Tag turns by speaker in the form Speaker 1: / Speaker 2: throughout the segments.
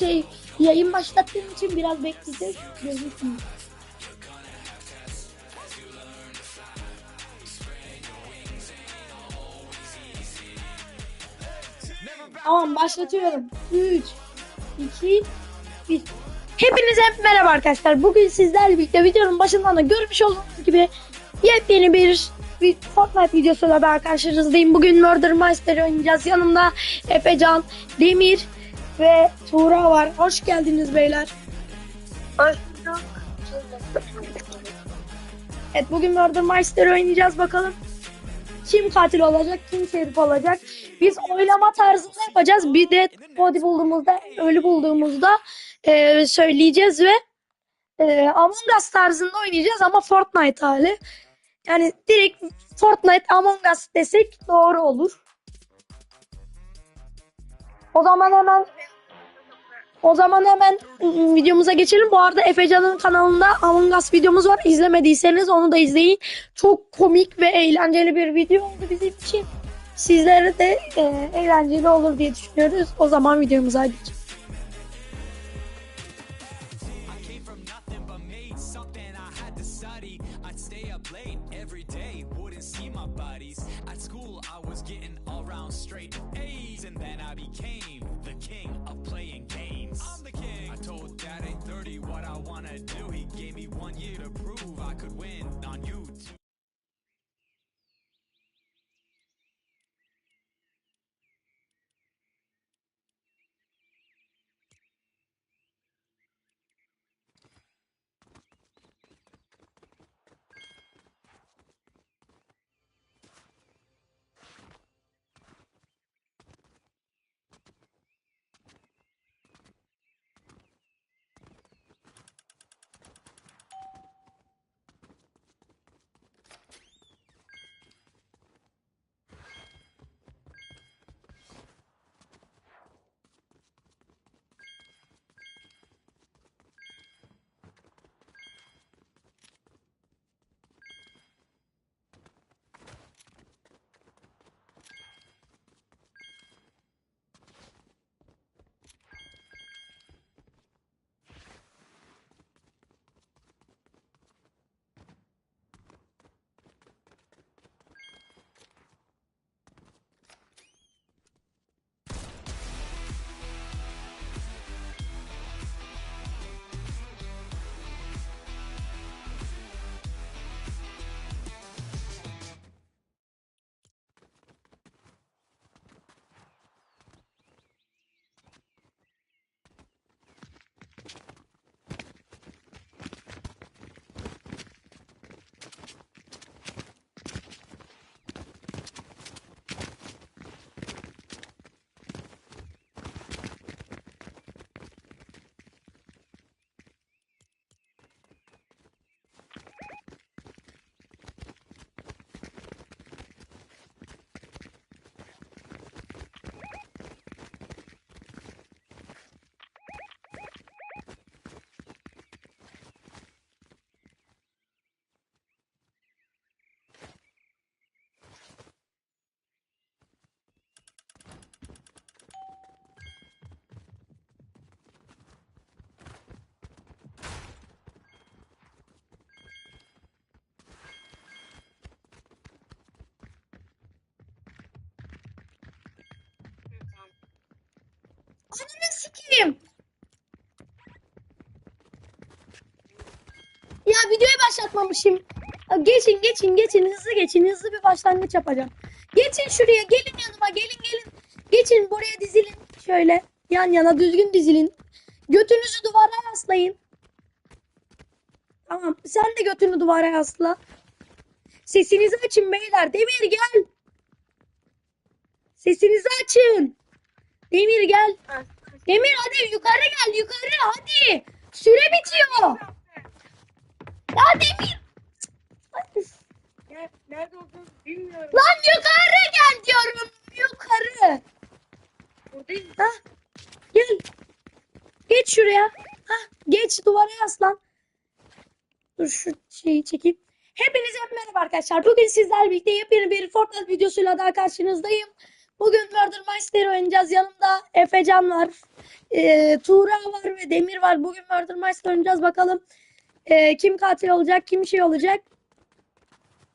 Speaker 1: şey yayın başlattığım için biraz bekleyeceğiz. Tamam başlatıyorum. 3 2 1 Hepinize merhaba arkadaşlar. Bugün sizlerle birlikte videonun başından da görmüş olduğunuz gibi yepyeni bir, bir Fortnite videosuyla daha karşınızdayım. Bugün Murder Mystery oynayacağız. Yanımda Efecan, Demir ve Tuğra var. Hoş geldiniz beyler.
Speaker 2: Hoş bulduk.
Speaker 1: Evet bugün Murder Mystery oynayacağız bakalım. Kim katil olacak, kim şerif olacak. Biz oylama tarzında yapacağız. Bir de body bulduğumuzda, ölü bulduğumuzda e, söyleyeceğiz ve e, Among Us tarzında oynayacağız ama Fortnite hali. Yani direkt Fortnite Among Us desek doğru olur. O zaman hemen o zaman hemen ım, videomuza geçelim. Bu arada Efecan'ın kanalında Among Us videomuz var. İzlemediyseniz onu da izleyin. Çok komik ve eğlenceli bir video oldu bizim için. Sizlere de e, eğlenceli olur diye düşünüyoruz. O zaman videomuza geçelim.
Speaker 3: getting all round straight A's, and then I became the king of playing games. I'm the king. I told Dad at 30 what I wanna do. He gave me one year to prove I could win
Speaker 1: Ananı sikeyim. Ya videoyu başlatmamışım. Geçin geçin geçin hızlı geçin hızlı bir başlangıç yapacağım. Geçin şuraya gelin yanıma gelin gelin. Geçin buraya dizilin şöyle yan yana düzgün dizilin. Götünüzü duvara yaslayın. Tamam sen de götünü duvara yasla. Sesinizi açın beyler. Demir gel. Sesinizi açın. Demir gel. Demir hadi yukarı gel yukarı hadi. Süre bitiyor. Ya Demir.
Speaker 2: Nerede, olduğunu bilmiyorum.
Speaker 1: Lan yukarı gel diyorum. Yukarı.
Speaker 2: Buradayım.
Speaker 1: Ha? Gel. Geç şuraya. Ha? Geç duvara yaslan. Dur şu şeyi çekeyim. Hepinize merhaba arkadaşlar. Bugün sizlerle birlikte yepyeni bir Fortnite videosuyla daha karşınızdayım. Bugün Murder Mystery oynayacağız. Yanımda Efecan var. E, Tuğra var ve Demir var. Bugün Murder Mystery oynayacağız. Bakalım e, kim katil olacak, kim şey olacak.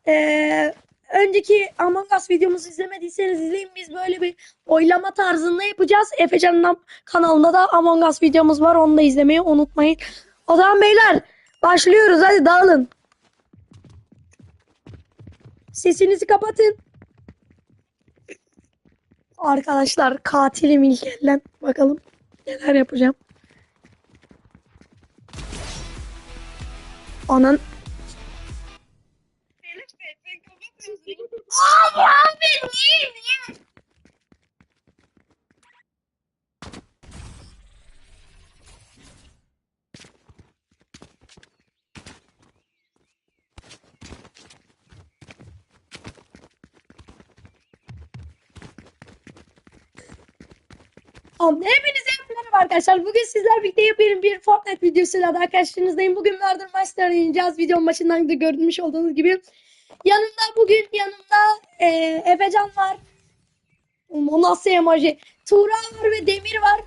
Speaker 1: E, önceki Among Us videomuzu izlemediyseniz izleyin. Biz böyle bir oylama tarzında yapacağız. Efecan'ın kanalında da Among Us videomuz var. Onu da izlemeyi unutmayın. O zaman beyler başlıyoruz. Hadi dağılın. Sesinizi kapatın. Arkadaşlar katilim ilk elden. Bakalım neler yapacağım. Anan.
Speaker 2: Elif Bey sen kapatmıyorsun.
Speaker 1: Abi abi niye niye? Tamam, hepinize merhaba arkadaşlar. Bugün sizler birlikte yapıyorum bir Fortnite videosuyla da karşınızdayım. Bugün Murder Master oynayacağız. Videonun başından da görmüş olduğunuz gibi. Yanımda bugün yanımda e, Efecan var. O nasıl emoji? Tuğra var ve Demir var.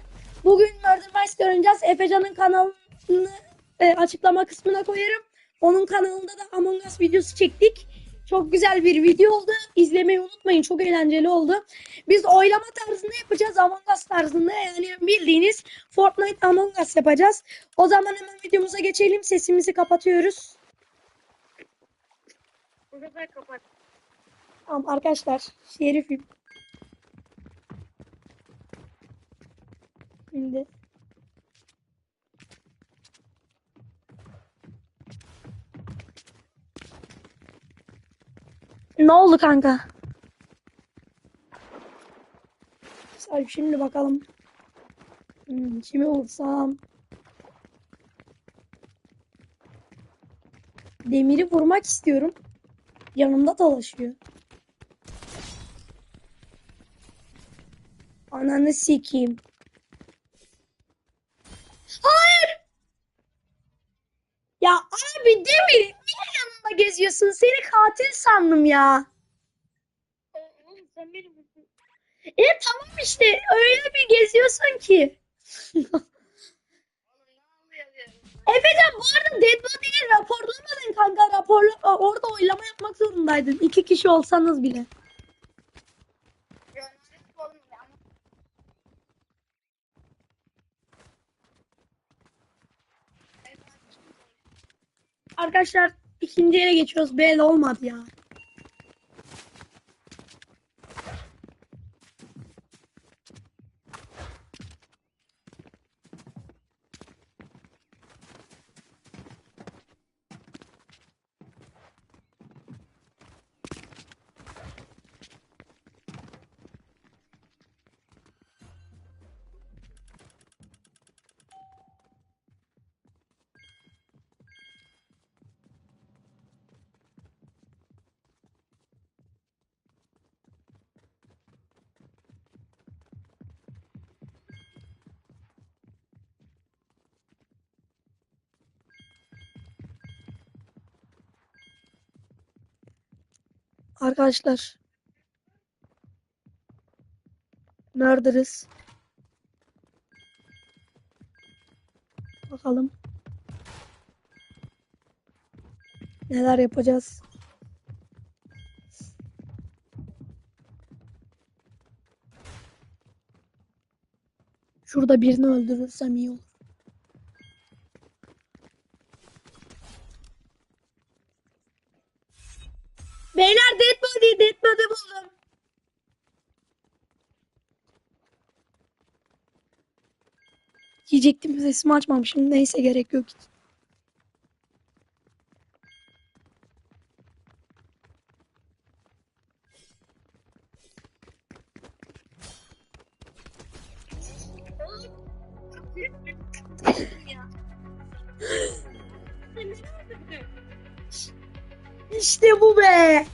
Speaker 1: Bugün Murder Master oynayacağız. Efecan'ın kanalını e, açıklama kısmına koyarım. Onun kanalında da Among Us videosu çektik. Çok güzel bir video oldu. İzlemeyi unutmayın. Çok eğlenceli oldu. Biz oylama tarzında yapacağız. Among Us tarzında. Yani bildiğiniz Fortnite Among Us yapacağız. O zaman hemen videomuza geçelim. Sesimizi kapatıyoruz.
Speaker 2: Bu sefer kapat.
Speaker 1: Tamam arkadaşlar. Şerifim. Şimdi. Ne oldu kanka? Şimdi bakalım. Hmm, kimi vursam? Demiri vurmak istiyorum. Yanımda dolaşıyor. Ananı sikeyim. Hayır! Ya abi Demir yanımda geziyorsun? Seni katil sandım ya.
Speaker 2: Oğlum sen benim?
Speaker 1: E tamam işte öyle bir geziyorsun ki. Efecan bu arada Dead Body'yi raporlamadın kanka. Raporla orada oylama yapmak zorundaydın. İki kişi olsanız bile. Arkadaşlar ikinci geçiyoruz. Belli olmadı ya. Arkadaşlar. Murderous. Bakalım. Neler yapacağız? Şurada birini öldürürsem iyi olur. Beyler dead body, dead body buldum. Yiyecektim sesimi açmamışım. Neyse gerek yok. İşte bu be.